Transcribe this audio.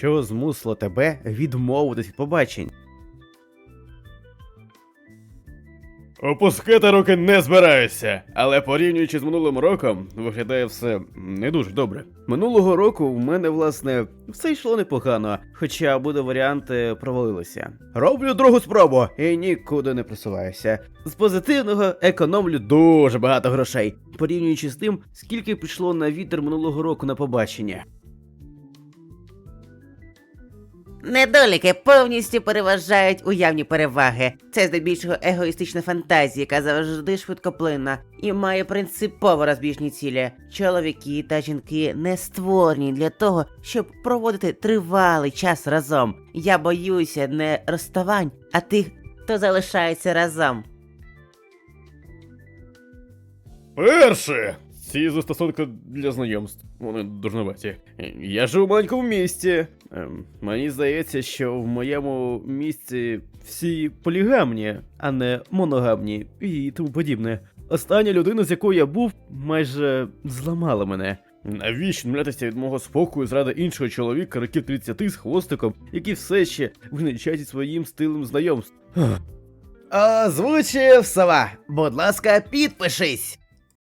Що змусило тебе відмовитись від побачень? Опускати руки не збираюся, але порівнюючи з минулим роком, виглядає все не дуже добре. Минулого року в мене, власне, все йшло непогано, хоча буде варіанти провалилися. Роблю другу спробу і нікуди не просуваюся. З позитивного економлю дуже багато грошей, порівнюючи з тим, скільки пішло на вітер минулого року на побачення. Недоліки повністю переважають уявні переваги. Це здебільшого егоїстична фантазія, яка завжди швидкоплинна і має принципово розбіжні цілі. Чоловіки та жінки не створені для того, щоб проводити тривалий час разом. Я боюся не розставань, а тих, хто залишається разом. Перше. Ці застосунки для знайомств. Вони дурноваті. Я живу в маленькому місті. Ем, мені здається, що в моєму місті всі полігамні, а не моногамні і тому подібне. Остання людина, з якою я був, майже зламала мене. Навіщо млятися від мого спокою заради іншого чоловіка років 30 з хвостиком, який все ще визначається своїм стилем знайомств? Озвучив сова. Будь ласка, підпишись.